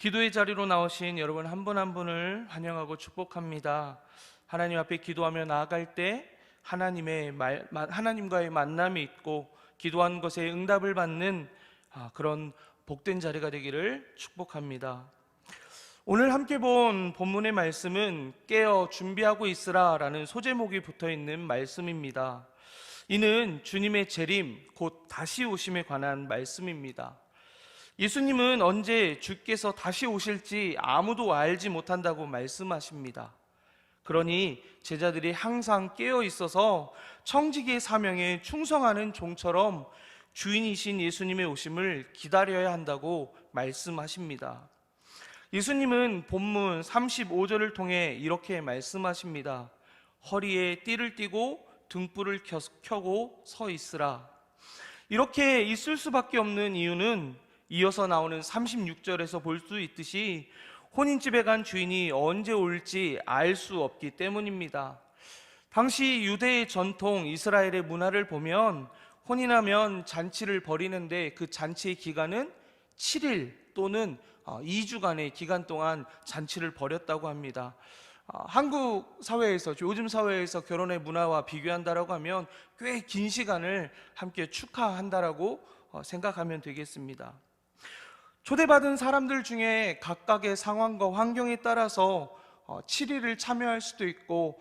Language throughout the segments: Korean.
기도의 자리로 나오신 여러분 한분한 분을 환영하고 축복합니다. 하나님 앞에 기도하며 나아갈 때 하나님의 말, 마- 하나님과의 만남이 있고 기도한 것에 응답을 받는 아, 그런 복된 자리가 되기를 축복합니다. 오늘 함께 본 본문의 말씀은 깨어 준비하고 있으라라는 소제목이 붙어 있는 말씀입니다. 이는 주님의 재림 곧 다시 오심에 관한 말씀입니다. 예수님은 언제 주께서 다시 오실지 아무도 알지 못한다고 말씀하십니다. 그러니 제자들이 항상 깨어 있어서 청지기의 사명에 충성하는 종처럼 주인이신 예수님의 오심을 기다려야 한다고 말씀하십니다. 예수님은 본문 35절을 통해 이렇게 말씀하십니다. 허리에 띠를 띠고 등불을 켜- 켜고 서 있으라. 이렇게 있을 수밖에 없는 이유는 이어서 나오는 36절에서 볼 수 있듯이 혼인집에 간 주인이 언제 올지 알 수 없기 때문입니다. 당시 유대의 전통 이스라엘의 문화를 보면 혼인하면 잔치를 벌이는데 그 잔치의 기간은 7일 또는 2주간의 기간 동안 잔치를 벌였다고 합니다. 아, 한국 사회에서 요즘 사회에서 결혼의 문화와 비교한다라고 하면 꽤 긴 시간을 함께 축하한다라고 어, 생각하면 되겠습니다. 초대받은 사람들 중에 각각의 상황과 환경에 따라서 7일을 참여할 수도 있고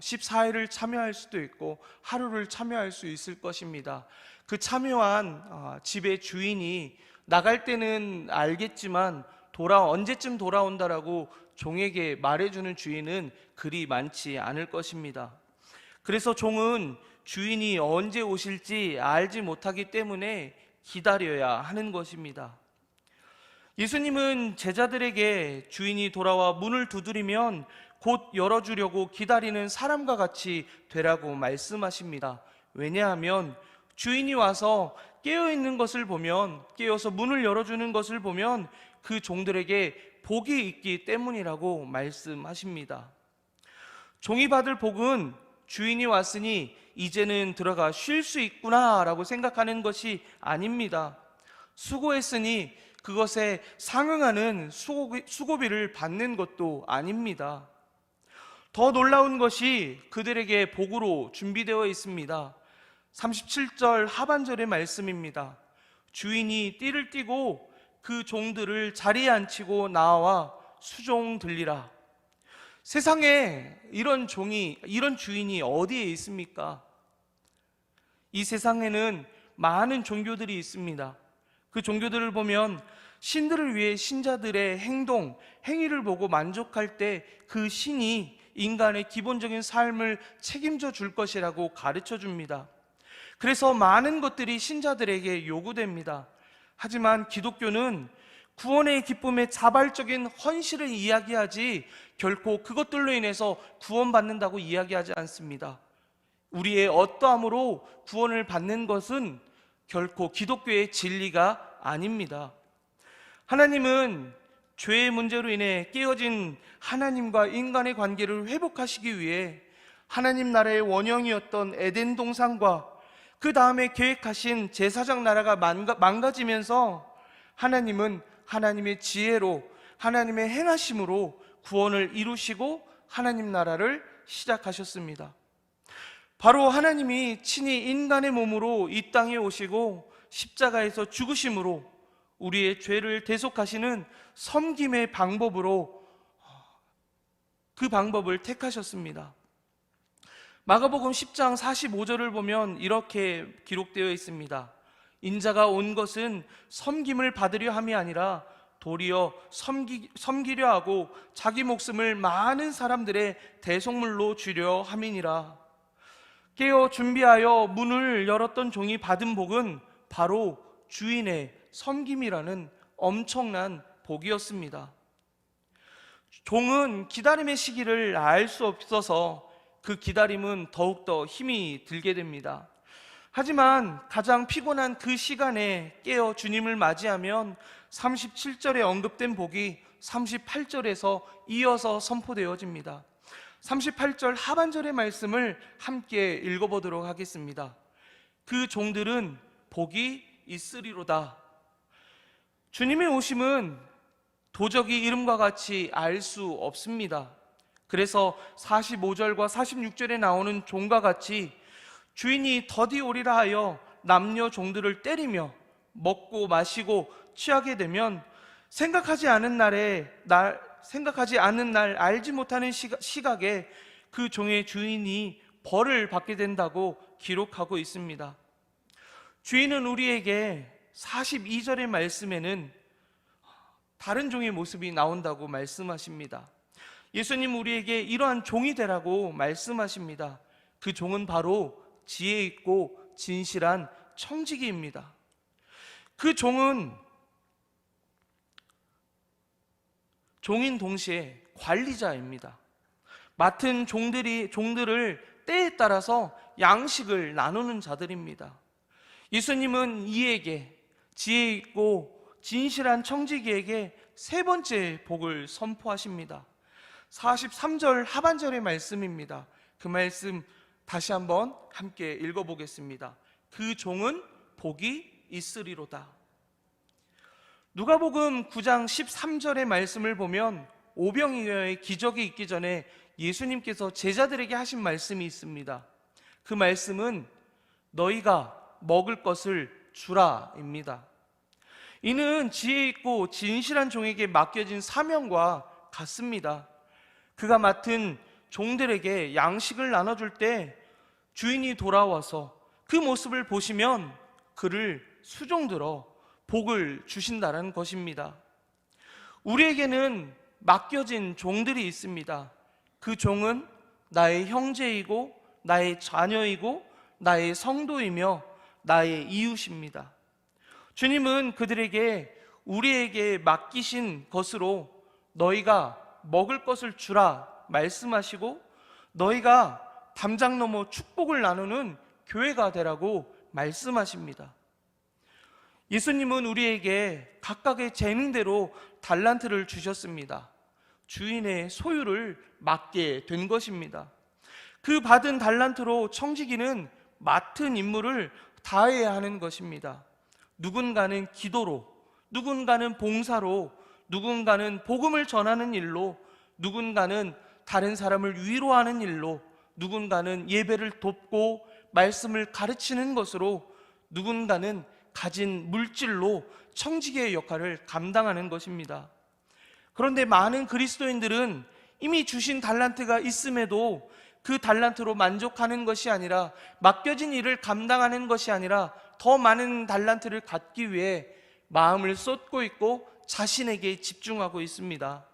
14일을 참여할 수도 있고 하루를 참여할 수 있을 것입니다. 그 참여한 어, 집의 주인이 나갈 때는 알겠지만 돌아 언제쯤 돌아온다라고 종에게 말해주는 주인은 그리 많지 않을 것입니다. 그래서 종은 주인이 언제 오실지 알지 못하기 때문에 기다려야 하는 것입니다. 예수님은 제자들에게 주인이 돌아와 문을 두드리면 곧 열어주려고 기다리는 사람과 같이 되라고 말씀하십니다. 왜냐하면 주인이 와서 깨어 있는 것을 보면, 깨어서 문을 열어주는 것을 보면 그 종들에게 복이 있기 때문이라고 말씀하십니다. 종이 받을 복은 주인이 왔으니 이제는 들어가 쉴 수 있구나라고 생각하는 것이 아닙니다. 수고했으니 그것에 상응하는 수고비, 수고비를 받는 것도 아닙니다. 더 놀라운 것이 그들에게 복으로 준비되어 있습니다. 37절 하반절의 말씀입니다. 주인이 띠를 띠고 그 종들을 자리에 앉히고 나와 수종 들리라. 세상에 이런 종이, 이런 주인이 어디에 있습니까? 이 세상에는 많은 종교들이 있습니다. 그 종교들을 보면 신들을 위해 신자들의 행동, 행위를 보고 만족할 때 그 신이 인간의 기본적인 삶을 책임져 줄 것이라고 가르쳐 줍니다. 그래서 많은 것들이 신자들에게 요구됩니다. 하지만 기독교는 구원의 기쁨의 자발적인 헌신을 이야기하지 결코 그것들로 인해서 구원받는다고 이야기하지 않습니다. 우리의 어떠함으로 구원을 받는 것은 결코 기독교의 진리가 아닙니다. 하나님은 죄의 문제로 인해 깨어진 하나님과 인간의 관계를 회복하시기 위해 하나님 나라의 원형이었던 에덴 동산과 그 다음에 계획하신 제사장 나라가 망가, 지면서 하나님은 하나님의 지혜로 하나님의 행하심으로 구원을 이루시고 하나님 나라를 시작하셨습니다. 바로 하나님이 친히 인간의 몸으로 이 땅에 오시고 십자가에서 죽으심으로 우리의 죄를 대속하시는 섬김의 방법으로 그 방법을 택하셨습니다. 마가복음 10장 45절을 보면 이렇게 기록되어 있습니다. 인자가 온 것은 섬김을 받으려 함이 아니라 도리어 섬기, 섬기려 하고 자기 목숨을 많은 사람들의 대속물로 주려 함이니라. 깨어 준비하여 문을 열었던 종이 받은 복은 바로 주인의 섬김이라는 엄청난 복이었습니다. 종은 기다림의 시기를 알 수 없어서 그 기다림은 더욱더 힘이 들게 됩니다. 하지만 가장 피곤한 그 시간에 깨어 주님을 맞이하면 37절에 언급된 복이 38절에서 이어서 선포되어집니다. 38절 하반절의 말씀을 함께 읽어보도록 하겠습니다. 그 종들은 복이 있으리로다. 주님의 오심은 도적이 이름과 같이 알 수 없습니다. 그래서 45절과 46절에 나오는 종과 같이 주인이 더디 오리라 하여 남녀 종들을 때리며 먹고 마시고 취하게 되면 생각하지 않은 날에 날 생각하지 않은 날 알지 못하는 시각, 시각에 그 종의 주인이 벌을 받게 된다고 기록하고 있습니다. 주인은 우리에게 42절의 말씀에는 다른 종의 모습이 나온다고 말씀하십니다. 예수님 우리에게 이러한 종이 되라고 말씀하십니다. 그 종은 바로 지혜 있고 진실한 청지기입니다. 그 종은 종인 동시에 관리자입니다. 맡은 종들이 종들을 때에 따라서 양식을 나누는 자들입니다. 예수님은 이에게 지혜 있고 진실한 청지기에게 세 번째 복을 선포하십니다. 43절 하반절의 말씀입니다. 그 말씀 다시 한번 함께 읽어보겠습니다. 그 종은 복이 있으리로다. 누가복음 9장 13절의 말씀을 보면 오병이어의 기적이 있기 전에 예수님께서 제자들에게 하신 말씀이 있습니다. 그 말씀은 너희가 먹을 것을 주라입니다. 이는 지혜 있고 진실한 종에게 맡겨진 사명과 같습니다. 그가 맡은 종들에게 양식을 나눠줄 때 주인이 돌아와서 그 모습을 보시면 그를 수종들어 복을 주신다는 것입니다. 우리에게는 맡겨진 종들이 있습니다. 그 종은 나의 형제이고 나의 자녀이고 나의 성도이며 나의 이웃입니다. 주님은 그들에게 우리에게 맡기신 것으로 너희가 먹을 것을 주라 말씀하시고 너희가 담장 넘어 축복을 나누는 교회가 되라고 말씀하십니다. 예수님은 우리에게 각각의 재능대로 달란트를 주셨습니다. 주인의 소유를 맡게 된 것입니다. 그 받은 달란트로 청지기는 맡은 임무를 다해야 하는 것입니다. 누군가는 기도로, 누군가는 봉사로, 누군가는 복음을 전하는 일로, 누군가는 다른 사람을 위로하는 일로, 누군가는 예배를 돕고 말씀을 가르치는 것으로, 누군가는 가진 물질로 청지기의 역할을 감당하는 것입니다. 그런데 많은 그리스도인들은 이미 주신 달란트가 있음에도 그 달란트로 만족하는 것이 아니라 맡겨진 일을 감당하는 것이 아니라 더 많은 달란트를 갖기 위해 마음을 쏟고 있고 자신에게 집중하고 있습니다.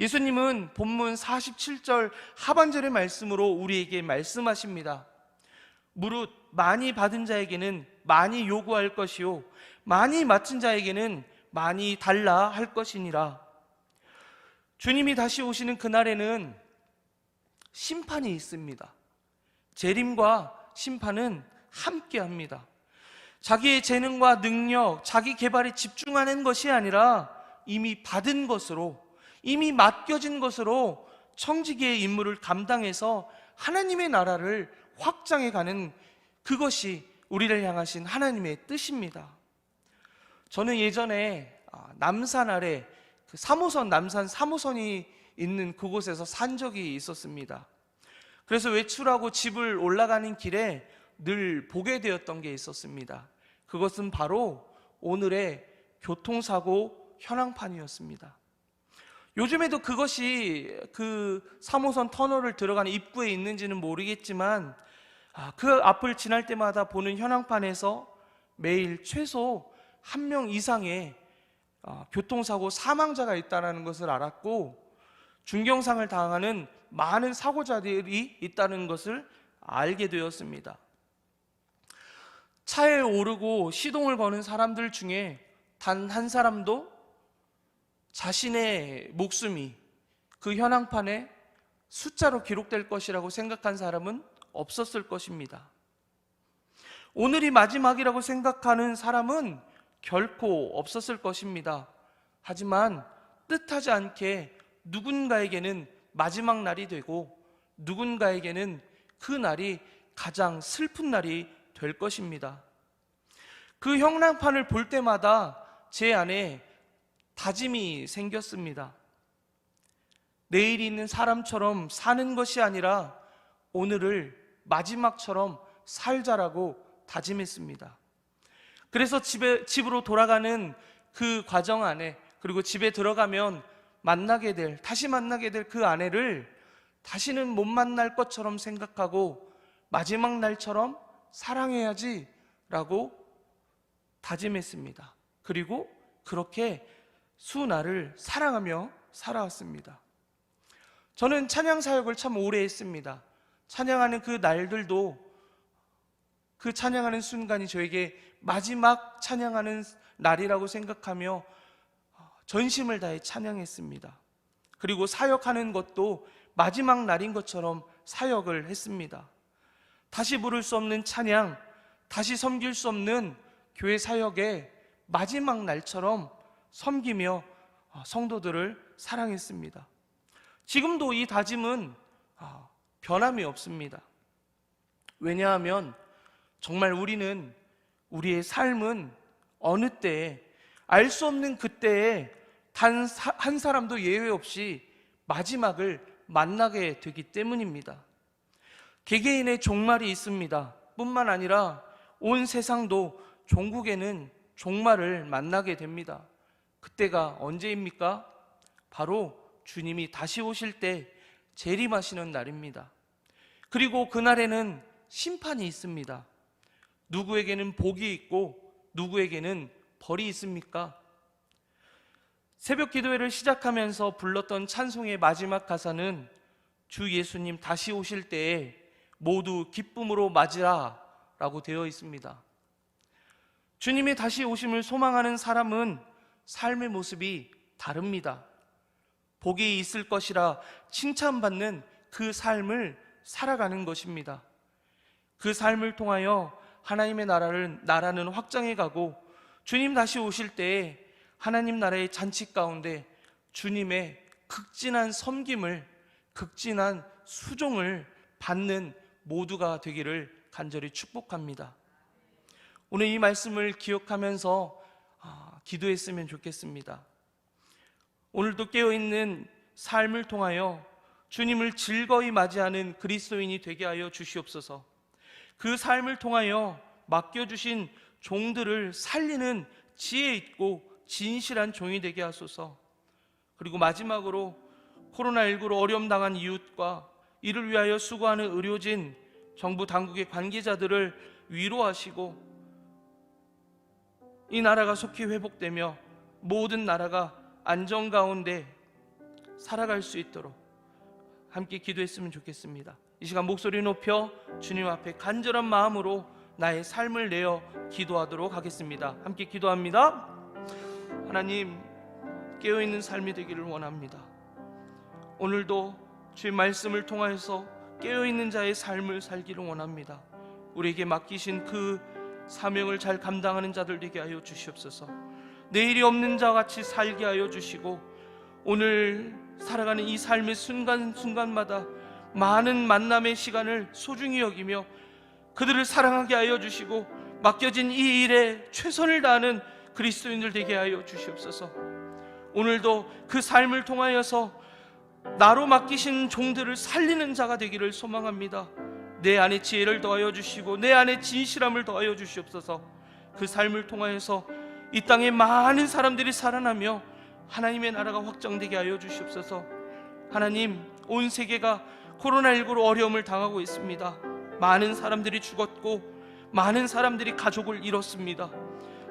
예수님은 본문 47절 하반절의 말씀으로 우리에게 말씀하십니다. 무릇 많이 받은 자에게는 많이 요구할 것이요 많이 맡은 자에게는 많이 달라 할 것이니라. 주님이 다시 오시는 그날에는 심판이 있습니다. 재림과 심판은 함께 합니다. 자기의 재능과 능력, 자기 개발에 집중하는 것이 아니라 이미 받은 것으로, 이미 맡겨진 것으로 청지기의 임무를 감당해서 하나님의 나라를 확장해 가는 그것이 우리를 향하신 하나님의 뜻입니다. 저는 예전에 아, 남산 아래 그 3호선 남산 3호선이 있는 그곳에서 산 적이 있었습니다. 그래서 외출하고 집을 올라가는 길에 늘 보게 되었던 게 있었습니다. 그것은 바로 오늘의 교통사고 현황판이었습니다. 요즘에도 그것이 그 3호선 터널을 들어가는 입구에 있는지는 모르겠지만 아, 그 앞을 지날 때마다 보는 현황판에서 매일 최소 한 명 이상의 아, 교통사고 사망자가 있다는 것을 알았고 중경상을 당하는 많은 사고자들이 있다는 것을 알게 되었습니다. 차에 오르고 시동을 거는 사람들 중에 단 한 사람도 자신의 목숨이 그 현황판에 숫자로 기록될 것이라고 생각한 사람은 없었을 것입니다. 오늘이 마지막이라고 생각하는 사람은 결코 없었을 것입니다. 하지만 뜻하지 않게 누군가에게는 마지막 날이 되고 누군가에게는 그 날이 가장 슬픈 날이 될 것입니다. 그 형랑판을 볼 때마다 제 안에 다짐이 생겼습니다. 내일이 있는 사람처럼 사는 것이 아니라 오늘을 마지막처럼 살자라고 다짐했습니다. 그래서 집에, 집으로 돌아가는 그 과정 안에 그리고 집에 들어가면 만나게 될, 다시 만나게 될 그 아내를 다시는 못 만날 것처럼 생각하고 마지막 날처럼 사랑해야지 라고 다짐했습니다. 그리고 그렇게 수날을 사랑하며 살아왔습니다. 저는 찬양 사역을 참 오래 했습니다. 찬양하는 그 날들도 그 찬양하는 순간이 저에게 마지막 찬양하는 날이라고 생각하며 전심을 다해 찬양했습니다. 그리고 사역하는 것도 마지막 날인 것처럼 사역을 했습니다. 다시 부를 수 없는 찬양, 다시 섬길 수 없는 교회 사역의 마지막 날처럼 섬기며 어, 성도들을 사랑했습니다. 지금도 이 다짐은 아, 변함이 없습니다. 왜냐하면 정말 우리는 우리의 삶은 어느 때에 알 수 없는 그때에 단 한 사람도 예외 없이 마지막을 만나게 되기 때문입니다. 개개인의 종말이 있습니다. 뿐만 아니라 온 세상도 종국에는 종말을 만나게 됩니다. 그때가 언제입니까? 바로 주님이 다시 오실 때 재림하시는 날입니다. 그리고 그날에는 심판이 있습니다. 누구에게는 복이 있고 누구에게는 벌이 있습니까? 새벽 기도회를 시작하면서 불렀던 찬송의 마지막 가사는 주 예수님 다시 오실 때에 모두 기쁨으로 맞으라 라고 되어 있습니다. 주님의 다시 오심을 소망하는 사람은 삶의 모습이 다릅니다. 복이 있을 것이라 칭찬받는 그 삶을 살아가는 것입니다. 그 삶을 통하여 하나님의 나라를 나라는 확장해 가고 주님 다시 오실 때에 하나님 나라의 잔치 가운데 주님의 극진한 섬김을 극진한 수종을 받는 모두가 되기를 간절히 축복합니다. 오늘 이 말씀을 기억하면서 아, 기도했으면 좋겠습니다. 오늘도 깨어 있는 삶을 통하여 주님을 즐거이 맞이하는 그리스도인이 되게 하여 주시옵소서. 그 삶을 통하여 맡겨주신 종들을 살리는 지혜 있고 진실한 종이 되게 하소서. 그리고 마지막으로 코로나19로 어려움 당한 이웃과 이를 위하여 수고하는 의료진, 정부 당국의 관계자들을 위로하시고 이 나라가 속히 회복되며 모든 나라가 안정 가운데 살아갈 수 있도록 함께 기도했으면 좋겠습니다. 이 시간 목소리 높여 주님 앞에 간절한 마음으로 나의 삶을 내어 기도하도록 하겠습니다. 함께 기도합니다. 하나님 깨어 있는 삶이 되기를 원합니다. 오늘도 주의 말씀을 통하여서 깨어 있는 자의 삶을 살기를 원합니다. 우리에게 맡기신 그 사명을 잘 감당하는 자들 되게 하여 주시옵소서. 내일이 없는 자 같이 살게 하여 주시고 오늘 살아가는 이 삶의 순간순간마다 많은 만남의 시간을 소중히 여기며 그들을 사랑하게 하여 주시고 맡겨진 이 일에 최선을 다하는 그리스도인들 되게 하여 주시옵소서. 오늘도 그 삶을 통하여서 나로 맡기신 종들을 살리는 자가 되기를 소망합니다. 내 안에 지혜를 더하여 주시고 내 안에 진실함을 더하여 주시옵소서. 그 삶을 통하여서 이 땅에 많은 사람들이 살아나며 하나님의 나라가 확장되게 하여 주시옵소서. 하나님, 온 세계가 코로나19로 어려움을 당하고 있습니다. 많은 사람들이 죽었고 많은 사람들이 가족을 잃었습니다.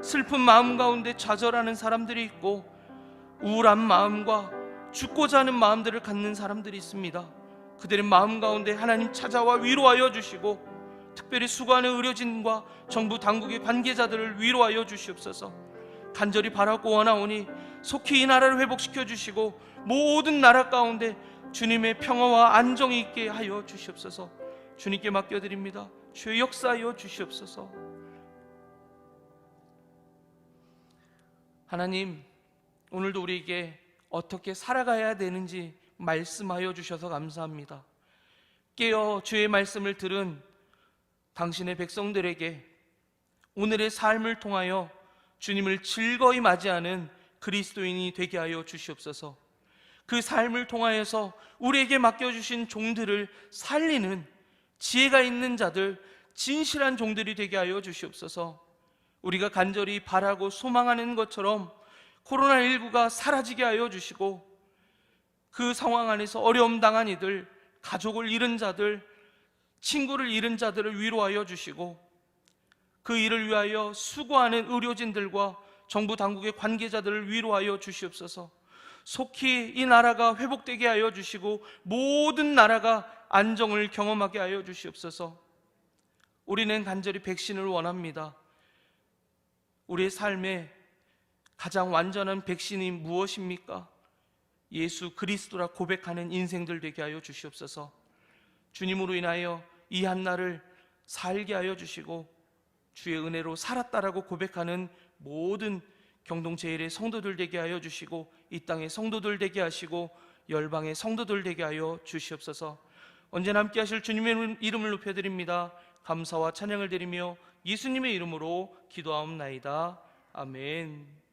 슬픈 마음 가운데 좌절하는 사람들이 있고 우울한 마음과 죽고자 하는 마음들을 갖는 사람들이 있습니다. 그들의 마음 가운데 하나님 찾아와 위로하여 주시고 특별히 수고하는 의료진과 정부 당국의 관계자들을 위로하여 주시옵소서. 간절히 바라고 원하오니 속히 이 나라를 회복시켜 주시고 모든 나라 가운데 주님의 평화와 안정이 있게 하여 주시옵소서. 주님께 맡겨 드립니다. 주의 역사하여 주시옵소서. 하나님, 오늘도 우리에게 어떻게 살아가야 되는지 말씀하여 주셔서 감사합니다. 깨어 주의 말씀을 들은 당신의 백성들에게 오늘의 삶을 통하여 주님을 즐거이 맞이하는 그리스도인이 되게 하여 주시옵소서. 그 삶을 통하여서 우리에게 맡겨주신 종들을 살리는 지혜가 있는 자들, 진실한 종들이 되게 하여 주시옵소서. 우리가 간절히 바라고 소망하는 것처럼 코로나19가 사라지게 하여 주시고 그 상황 안에서 어려움 당한 이들, 가족을 잃은 자들, 친구를 잃은 자들을 위로하여 주시고 그 일을 위하여 수고하는 의료진들과 정부 당국의 관계자들을 위로하여 주시옵소서. 속히 이 나라가 회복되게 하여 주시고 모든 나라가 안정을 경험하게 하여 주시옵소서. 우리는 간절히 백신을 원합니다. 우리의 삶에 가장 완전한 백신이 무엇입니까? 예수 그리스도라 고백하는 인생들 되게 하여 주시옵소서. 주님으로 인하여 이 한날을 살게 하여 주시고 주의 은혜로 살았다라고 고백하는 모든 경동제일의 성도들 되게 하여 주시고 이 땅의 성도들 되게 하시고 열방의 성도들 되게 하여 주시옵소서. 언제나 함께 하실 주님의 이름을 높여 드립니다. 감사와 찬양을 드리며 예수님의 이름으로 기도하옵나이다. 아멘.